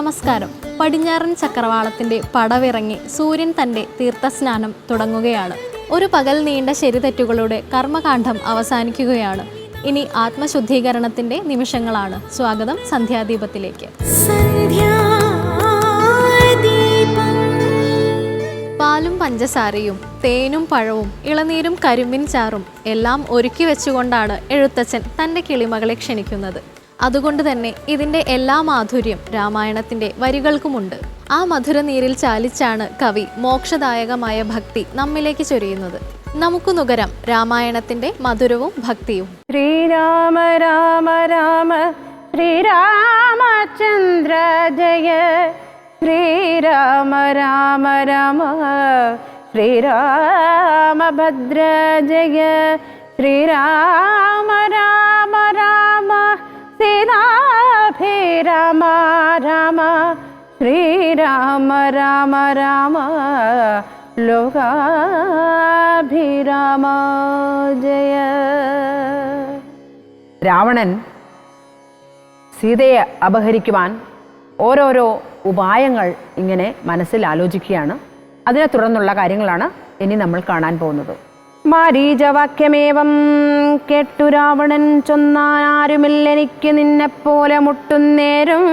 നമസ്കാരം. പടിഞ്ഞാറൻ ചക്രവാളത്തിന്റെ പടവിറങ്ങി സൂര്യൻ തന്റെ തീർത്ഥസ്നാനം തുടങ്ങുകയാണ്. ഒരു പകൽ നീണ്ട ശരിതെറ്റുകളുടെ കർമ്മകാന്ഡം അവസാനിക്കുകയാണ്. ഇനി ആത്മശുദ്ധീകരണത്തിന്റെ നിമിഷങ്ങളാണ്. സ്വാഗതം സന്ധ്യാദീപത്തിലേക്ക്. സന്ധ്യാദീപം. പാലും പഞ്ചസാരയും തേനും പഴവും ഇളനീരും കരിമ്പിൻ ചാറും എല്ലാം ഒരുക്കി വെച്ചുകൊണ്ടാണ് എഴുത്തച്ഛൻ തന്റെ കിളിമകളെ ക്ഷണിക്കുന്നത്. അതുകൊണ്ട് തന്നെ ഇതിന്റെ എല്ലാ മാധുര്യം രാമായണത്തിന്റെ വരികൾക്കുമുണ്ട്. ആ മധുര നീരിൽ ചാലിച്ചാണ് കവി മോക്ഷദായകമായ ഭക്തി നമ്മിലേക്ക് ചൊരിയുന്നത്. നമുക്ക് നുകരം രാമായണത്തിന്റെ മധുരവും ഭക്തിയും. ശ്രീരാമ രാമ രാമ ശ്രീരാമചന്ദ്ര ജയ. ശ്രീരാമ രാമ രാമ ശ്രീരാമഭദ്ര ജയ. ശ്രീരാമ രാമ സീതാഭിരാമ രാമ ശ്രീരാമ രാമ രാമ ലോകാഭിരാമ ജയ. രാവണൻ സീതയെ അപഹരിക്കുവാൻ ഓരോരോ ഉപായങ്ങൾ ഇങ്ങനെ മനസ്സിൽ ആലോചിക്കുകയാണ്. അതിനെ തുടർന്നുള്ള കാര്യങ്ങളാണ് ഇനി നമ്മൾ കാണാൻ പോകുന്നത്. മാരീചവാക്യമേവം കേട്ടു രാവണൻ ചൊന്നാനാരുമില്ലെനിക്ക് നിന്നെപ്പോലെ മുട്ടുന്നേരും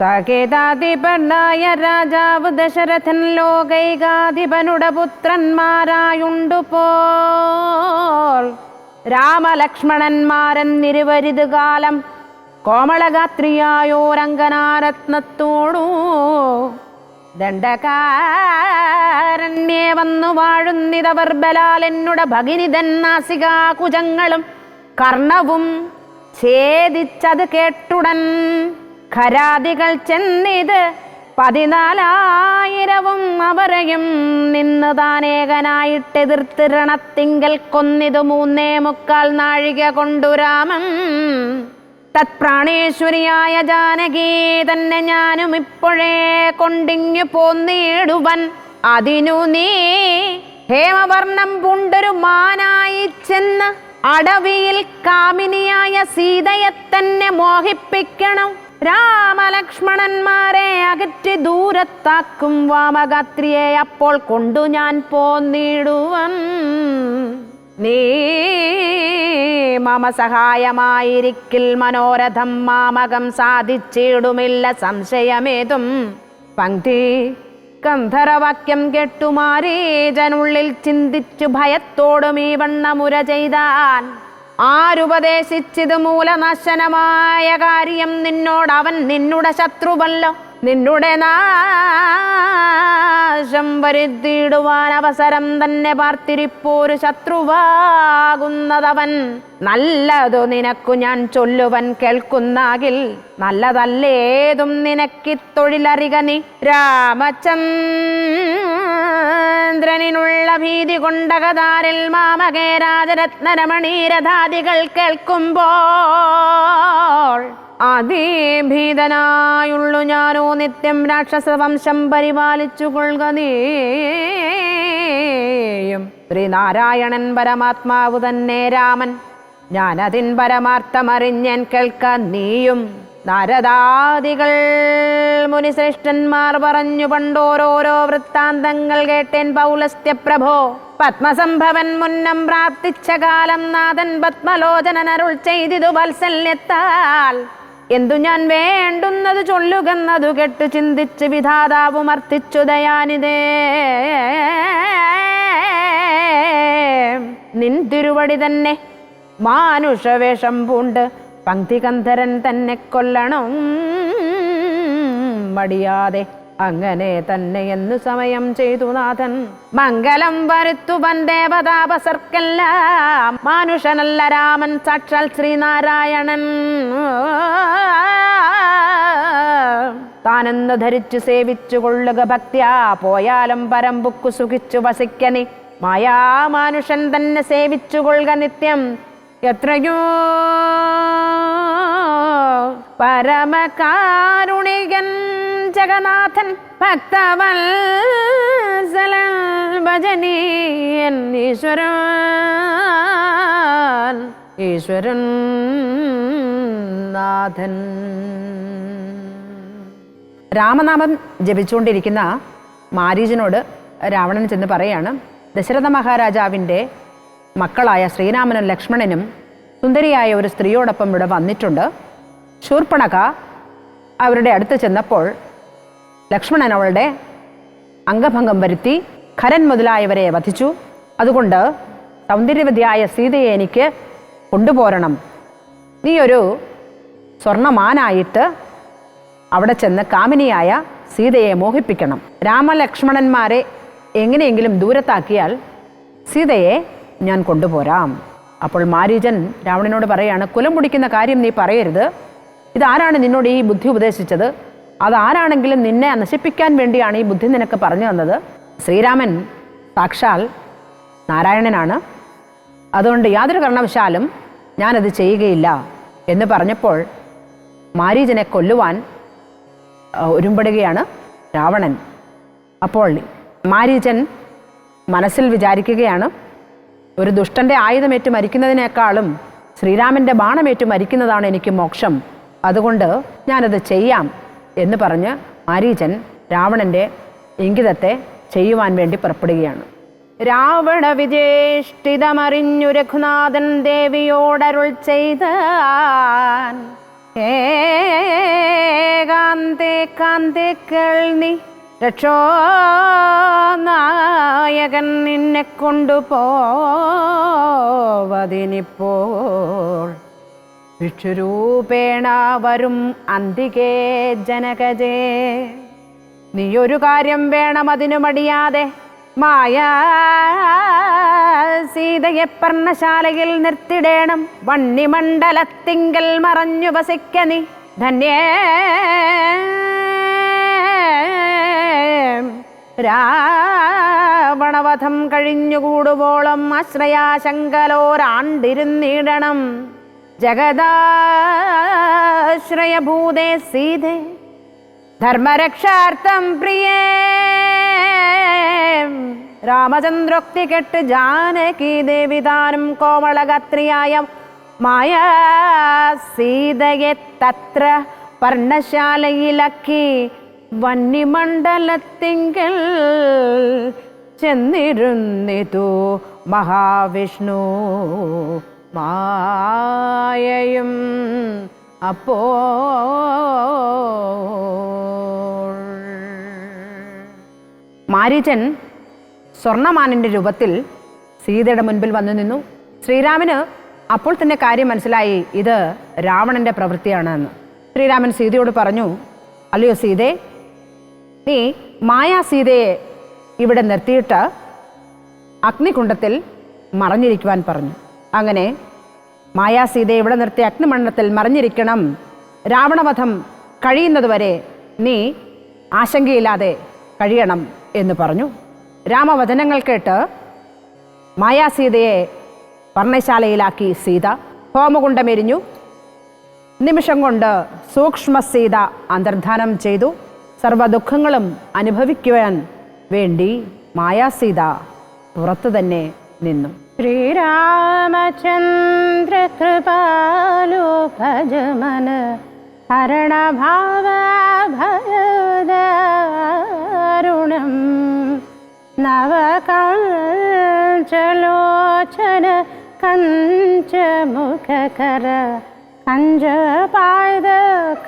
സകേതാധിപനായ രാജാവ് ദശരഥൻ ലോകൈകാധിപനുടെ പുത്രന്മാരായുണ്ടു പോൽ. രാമലക്ഷ്മണന്മാരൻ നിരുവരിത് കാലം കോമളഗാത്രിയായോരങ്കനാരത്നത്തോടു ദണ്ഡകാരണ്യേ വന്നു വാഴുന്നിതവർ ബലാൽ എന്നുടെ ഭഗിനിതൻ നാസികാകുജങ്ങളും കർണവും ഛേദിച്ചത് കേട്ടുടൻ ഖരാദികൾ ചെന്നിത് പതിനാലായിരവും അവരെയും നിന്ന് താനേകനായിട്ട് രണത്തിങ്കൽ കൊന്നിതു മൂന്നേ മുക്കാൽ നാഴിക കൊണ്ടു രാമൻ. തത്പ്രാണേശ്വരിയായ ജാനകി തന്നെ ഞാനും ഇപ്പോഴേ കൊണ്ടിങ്ങു പോന്നിടുവൻ. അതിനു നീ ഹേമവർണം പുണ്ടൊരു മാനായി ചെന്ന് അടവിയിൽ കാമിനിയായ സീതയെ തന്നെ മോഹിപ്പിക്കണം. രാമലക്ഷ്മണന്മാരെ അകറ്റി ദൂരത്താക്കും വാമഗാത്രിയെ അപ്പോൾ കൊണ്ടു ഞാൻ പോന്നിടുവൻ. നീ മമ സഹായമായിരിക്കിൽ മനോരഥം മാമകം സാധിച്ചിടുമില്ല സംശയമേതും. പങ്ക്തി ഗന്ധർവാക്യം കേട്ടു മാരീജനുള്ളിൽ ചിന്തിച്ചു ഭയത്തോടും ഈ വണ്ണമുര ചെയ്താൽ ആരുപദേശിച്ചത് മൂലനാശനമായ കാര്യം നിന്നോടവൻ നിന്നുടെ ശത്രുവല്ലോ. നിന്നുടെ നാശം വരുത്തിയിടുവാൻ അവസരം തന്നെ പാർത്തിരിപ്പോരു ശത്രുവാകുന്നതവൻ. നല്ലതു നിനക്കു ഞാൻ ചൊല്ലുവൻ കേൾക്കുന്നാകിൽ നല്ലതല്ലേതും നിനക്കി തൊഴിലറിക നീ. രാമചന്ദ്രനിനുള്ള ഭീതി കൊണ്ടകതാരിൽ മാമകേ രാജരത്നരമണീരഥാദികൾ കേൾക്കുമ്പോൾ അതിഭീതനായുള്ളു ഞാനോ നിത്യം രാക്ഷസവംശം പരിപാലിച്ചു കൊള്ളുക നീയും. ശ്രീനാരായണൻ പരമാത്മാവു തന്നെ രാമൻ. ഞാനതിൻ പരമാർത്ഥമറിഞ്ഞൻ കേൾക്കാൻ നീയും. നാരദാദികൾ മുനിശ്രേഷ്ഠന്മാർ പറഞ്ഞു പണ്ടോരോരോ വൃത്താന്തങ്ങൾ കേട്ടേൻ പൗലസ്ത്യപ്രഭോ. പത്മസംഭവൻ മുന്നം പ്രാർത്ഥിച്ച കാലം നാഥൻ പത്മലോചനരുൾ ചെയ്തിതു വത്സല്യത്താൽ. എന്തു ഞാൻ വേണ്ടുന്നത് ചൊല്ലുകന്നതു കെട്ട് ചിന്തിച്ച് വിധാതാവ് മർത്തിച്ചു ദയാനിതേ. നിൻ തിരുവടി തന്നെ മാനുഷവേഷം പൂണ്ട് പങ്ക്തികന്ധരൻ തന്നെ കൊല്ലണം. മടിയാതെ അങ്ങനെ തന്നെ എന്ന് സമയം ചെയ്തു നാഥൻ. മംഗലം വരുത്തുവൻ ദേവതാപസർക്കെല്ലാം. മാനുഷനല്ല രാമൻ സാക്ഷാൽ ശ്രീനാരായണൻ. താനെന്ന് ധരിച്ചു സേവിച്ചു കൊള്ളുക ഭക്ത്യാ. പോയാലും പരമ്പുക്കു സുഖിച്ചു വസിക്കനി മായാ മായാമാനുഷൻ തന്നെ സേവിച്ചു കൊള്ളുക നിത്യം. എത്രയോ പരമകാരുണികൻ ജഗന്നാഥൻ ഭക്തവത്സലൻ ഭജനീയൻ ഈശ്വരൻ ഈശ്വരൻ നാഥൻ. രാമനാമം ജപിച്ചുകൊണ്ടിരിക്കുന്ന മാരീജനോട് രാവണൻ ചെന്ന് പറയാണ് ദശരഥ മഹാരാജാവിന്റെ മക്കളായ ശ്രീരാമനും ലക്ഷ്മണനും സുന്ദരിയായ ഒരു സ്ത്രീയോടൊപ്പം ഇവിടെ വന്നിട്ടുണ്ട്. ശൂർപ്പണക അവരുടെ അടുത്ത് ചെന്നപ്പോൾ ലക്ഷ്മണൻ അവളുടെ അംഗഭംഗം വരുത്തി ഖരൻ മുതലായവരെ വധിച്ചു. അതുകൊണ്ട് സൗന്ദര്യവതിയായ സീതയെ എനിക്ക് കൊണ്ടുപോരണം. നീ ഒരു സ്വർണമാനായിട്ട് അവിടെ ചെന്ന് കാമിനിയായ സീതയെ മോഹിപ്പിക്കണം. രാമലക്ഷ്മണന്മാരെ എങ്ങനെയെങ്കിലും ദൂരത്താക്കിയാൽ സീതയെ ഞാൻ കൊണ്ടുപോരാം. അപ്പോൾ മാരീജൻ രാവണനോട് പറയാണ് കുലം മുടിക്കുന്ന കാര്യം നീ പറയരുത്. ഇതാരാണ് നിന്നോട് ഈ ബുദ്ധി ഉപദേശിച്ചത്? അതാരാണെങ്കിലും നിന്നെ നശിപ്പിക്കാൻ വേണ്ടിയാണ് ഈ ബുദ്ധി നിനക്ക് പറഞ്ഞു തന്നത്? ശ്രീരാമൻ സാക്ഷാൽ നാരായണനാണ്. അതുകൊണ്ട് യാതൊരു കാരണവശാലും ഞാനത് ചെയ്യുകയില്ല എന്ന് പറഞ്ഞപ്പോൾ മാരീജനെ കൊല്ലുവാൻ ഒരുമ്പെടുകയാണ് രാവണൻ. അപ്പോൾ മാരീചൻ മനസ്സിൽ വിചാരിക്കുകയാണ് ഒരു ദുഷ്ടന്റെ ആയുധമേറ്റ് മരിക്കുന്നതിനേക്കാളും ശ്രീരാമന്റെ ബാണമേറ്റ് മരിക്കുന്നതാണ് എനിക്ക് മോക്ഷം. അതുകൊണ്ട് ഞാനത് ചെയ്യാം എന്ന് പറഞ്ഞ് മാരീചൻ രാവണന്റെ ഇംഗിതത്തെ ചെയ്യുവാൻ വേണ്ടി പുറപ്പെടുകയാണ്. രാവണ വിജേഷ്ടിതമറിഞ്ഞു രഘുനാഥൻ ദേവിയോടരുൾ ചെയ്ത ഏകാന്തേ കാന്തേ കേൾനി രക്ഷോ നായകൻ നിന്നെ കൊണ്ടുപോവതിനിപ്പോൾ. ഭിക്ഷുരൂപേണ വരും അന്തികേ ജനകജേ. ഒരു കാര്യം വേണം അതിനു മടിയാതെ മായ സീതയെ പർണശാലയിൽ നിർത്തിടേണം. വണ്ണിമണ്ഡലത്തിങ്കൽ മറഞ്ഞു വസിക്ക നീ. ധന്യേ. രാവണവധം കഴിഞ്ഞുകൂടുവോളം ആശ്രയാശങ്കലോരാണ്ടിരുന്നിടണം. ജഗദാശ്രയഭൂതേ സീതേ ധർമ്മരക്ഷാർത്ഥം പ്രിയേ. രാമചന്ദ്രോക്തി കെട്ട് ജാനകി ദേവിതാനും കോമളഗത്രിയായ മായ സീതയെ തത്ര പർണശാലയിലക്കി വന്യമണ്ഡലത്തിങ്കൽ ചെന്നിരുന്നിതു മഹാവിഷ്ണു. മായയും അപ്പോ മാരീചൻ സ്വർണമാനിന്റെ രൂപത്തിൽ സീതയുടെ മുൻപിൽ വന്നു നിന്നു. ശ്രീരാമന് അപ്പോൾ തന്നെ കാര്യം മനസ്സിലായി. ഇത് രാവണന്റെ പ്രവൃത്തിയാണ് എന്ന് ശ്രീരാമൻ സീതയോട് പറഞ്ഞു അല്ലയോ സീതേ നീ മായാ സീതയെ ഇവിടെ നിർത്തിയിട്ട് അഗ്നികുണ്ഡത്തിൽ മറഞ്ഞിരിക്കുവാൻ പറഞ്ഞു. അങ്ങനെ മായാ സീതയെ ഇവിടെ നിർത്തി അഗ്നിമണ്ഡലത്തിൽ മറിഞ്ഞിരിക്കണം. രാവണവധം കഴിയുന്നതുവരെ നീ ആശങ്കയില്ലാതെ കഴിയണം എന്ന് പറഞ്ഞു. രാമവചനങ്ങൾ കേട്ട് മായാസീതയെ പർണശാലയിലാക്കി സീത ഹോമകുണ്ടമെരിഞ്ഞു നിമിഷം കൊണ്ട് സൂക്ഷ്മ സീത അന്തർധാനം ചെയ്തു. സർവദുഃഖങ്ങളും അനുഭവിക്കുവാൻ വേണ്ടി മായാസീത പുറത്തു തന്നെ നിന്നു. ശ്രീരാമചന്ദ്ര കൃപാലോ ഭജമന ഹരണഭാവഭയദാരുണം. നവകഞ്ചലോചന കഞ്ചമുഖകര കഞ്ചപായത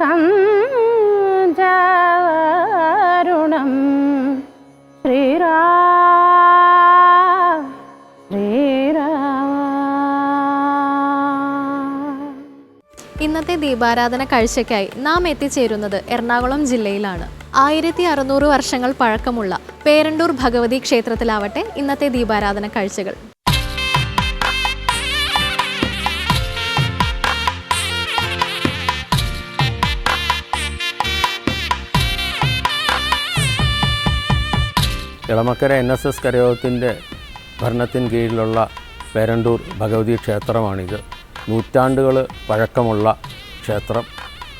കഞ്ചാരുണം. ശ്രീരാ ഇന്നത്തെ ദീപാരാധന കാഴ്ചയ്ക്കായി നാം എത്തിച്ചേരുന്നത് എറണാകുളം ജില്ലയിലാണ്. ആയിരത്തി അറുന്നൂറ് വർഷങ്ങൾ പഴക്കമുള്ള പേരണ്ടൂർ ഭഗവതി ക്ഷേത്രത്തിലാവട്ടെ ഇന്നത്തെ ദീപാരാധന കാഴ്ചകൾ. ഇളമക്കര എൻ എസ് എസ് കരയോഗത്തിന്റെ ഭരണത്തിന് കീഴിലുള്ള പേരണ്ടൂർ ഭഗവതി ക്ഷേത്രമാണിത്. നൂറ്റാണ്ടുകൾ പഴക്കമുള്ള ക്ഷേത്രം.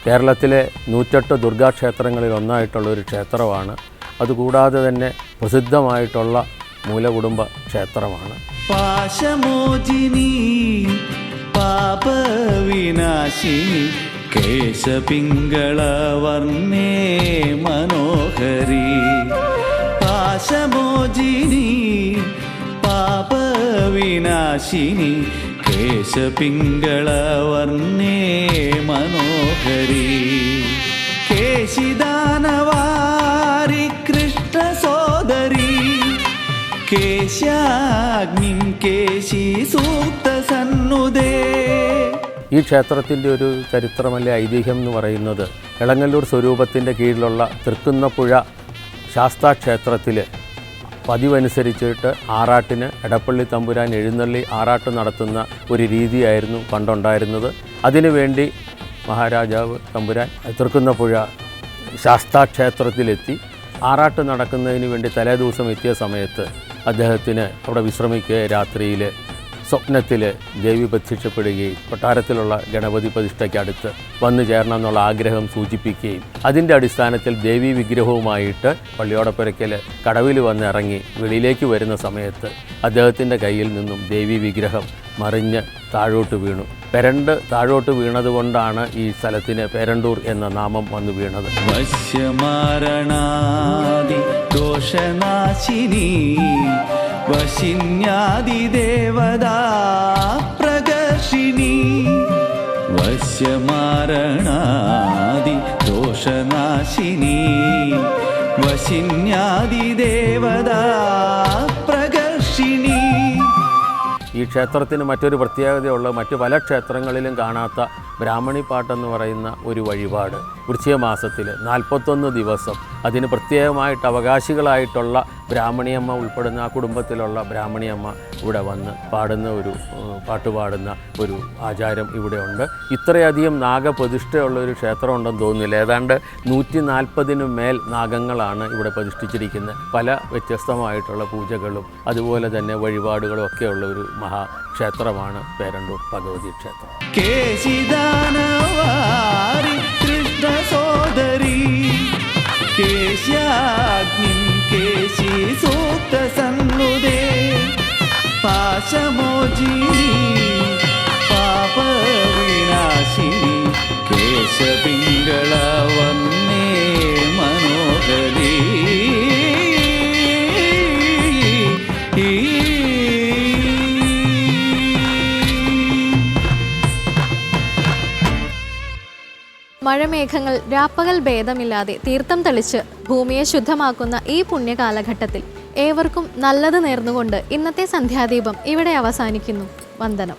കേരളത്തിലെ നൂറ്റെട്ട് ദുർഗാക്ഷേത്രങ്ങളിൽ ഒന്നായിട്ടുള്ള ഒരു ക്ഷേത്രമാണ്. അതുകൂടാതെ തന്നെ പ്രസിദ്ധമായിട്ടുള്ള മൂലകുടുംബ ക്ഷേത്രമാണ്. പാശമോചിനി പാപവിനാശിനി മനോഹരി. പാശമോചിനി പാപവിനാശിനി കേശപിംഗളവർണേ മനോഹരി. കേശിദാനവാരി കൃഷ്ണസോദരി. കേശാഗ്നിം കേശി സൂക്ത സന്നുദേ ഈ ക്ഷേത്രത്തിന്റെ ഒരു ചരിത്രമല്ല ഐതിഹ്യം എന്ന് പറയുന്നത്? എളങ്ങല്ലൂർ സ്വരൂപത്തിന്റെ കീഴിലുള്ള തൃക്കുന്നപ്പുഴ ശാസ്താ ക്ഷേത്രത്തിൽ പതിവനുസരിച്ചിട്ട് ആറാട്ടിന് എടപ്പള്ളി തമ്പുരാൻ എഴുന്നള്ളി ആറാട്ട് നടത്തുന്ന ഒരു രീതിയായിരുന്നു പണ്ടുണ്ടായിരുന്നത്. അതിനുവേണ്ടി മഹാരാജാവ് തമ്പുരാൻ തൃക്കുന്നപ്പുഴ ശാസ്താ ശാസ്താക്ഷേത്രത്തിലെത്തി. ആറാട്ട് നടക്കുന്നതിന് വേണ്ടി തലേദിവസം എത്തിയ സമയത്ത് അദ്ദേഹത്തിന് അവിടെ വിശ്രമിക്കുക രാത്രിയിൽ സ്വപ്നത്തിൽ ദേവി പ്രത്യക്ഷപ്പെടുകയും കൊട്ടാരത്തിലുള്ള ഗണപതി പ്രതിഷ്ഠയ്ക്കടുത്ത് വന്നു ചേരണം എന്നുള്ള ആഗ്രഹം സൂചിപ്പിക്കുകയും അതിന്റെ അടിസ്ഥാനത്തിൽ ദേവി വിഗ്രഹവുമായിട്ട് പള്ളിയോടപ്പുരയ്ക്കൽ കടവിൽ വന്ന് ഇറങ്ങി വെളിയിലേക്ക് വരുന്ന സമയത്ത് അദ്ദേഹത്തിന്റെ കയ്യിൽ നിന്നും ദേവി വിഗ്രഹം മറിഞ്ഞ് താഴോട്ട് വീണു. പെരണ്ട് താഴോട്ട് വീണതുകൊണ്ടാണ് ഈ സ്ഥലത്തിന് പെരണ്ടൂർ എന്ന നാമം വന്നു വീണത്. ദോഷനാശിനി വശിന്യാദിദേവതാ പ്രകർഷിണി വശ്യമാരണാദി ദോഷനാശിനി. വശിന്യാദിദേവതാ ഈ ക്ഷേത്രത്തിന് മറ്റൊരു പ്രത്യേകതയുള്ള മറ്റു പല ക്ഷേത്രങ്ങളിലും കാണാത്ത ബ്രാഹ്മണി പാട്ടെന്ന് പറയുന്ന ഒരു വഴിപാട്. വൃശ്ചിക മാസത്തിൽ നാൽപ്പത്തൊന്ന് ദിവസം അതിന് പ്രത്യേകമായിട്ട് അവകാശികളായിട്ടുള്ള ബ്രാഹ്മണിയമ്മ ഉൾപ്പെടുന്ന ആ കുടുംബത്തിലുള്ള ബ്രാഹ്മണിയമ്മ ഇവിടെ വന്ന് പാടുന്ന ഒരു പാട്ട് പാടുന്ന ഒരു ആചാരം ഇവിടെയുണ്ട്. ഇത്രയധികം നാഗപ്രതിഷ്ഠയുള്ള ഒരു ക്ഷേത്രം ഉണ്ടെന്ന് തോന്നുന്നില്ല. ഏതാണ്ട് നൂറ്റി നാൽപ്പതിനു മേൽ നാഗങ്ങളാണ് ഇവിടെ പ്രതിഷ്ഠിച്ചിരിക്കുന്നത്. പല വ്യത്യസ്തമായിട്ടുള്ള പൂജകളും അതുപോലെ തന്നെ വഴിപാടുകളും ഒക്കെയുള്ള ഒരു മഹാക്ഷേത്രമാണ് പേരണ്ടൂർ ഭഗവതി ക്ഷേത്രം കേശിദാനവാരി കൃഷ്ണ സോദരി കേശാഗ്നിം കേശി സൂക്ത സന്നുദേ പാശമോജിനി പാപവിനാശിനി കേശപിംഗള വന്നേ മഴമേഘങ്ങൾ രാപ്പകൽ ഭേദമില്ലാതെ തീർത്ഥം തെളിച്ച് ഭൂമിയെ ശുദ്ധമാക്കുന്ന ഈ പുണ്യകാലഘട്ടത്തിൽ ഏവർക്കും നല്ലത് നേർന്നുകൊണ്ട് ഇന്നത്തെ സന്ധ്യാദീപം ഇവിടെ അവസാനിക്കുന്നു. വന്ദനം.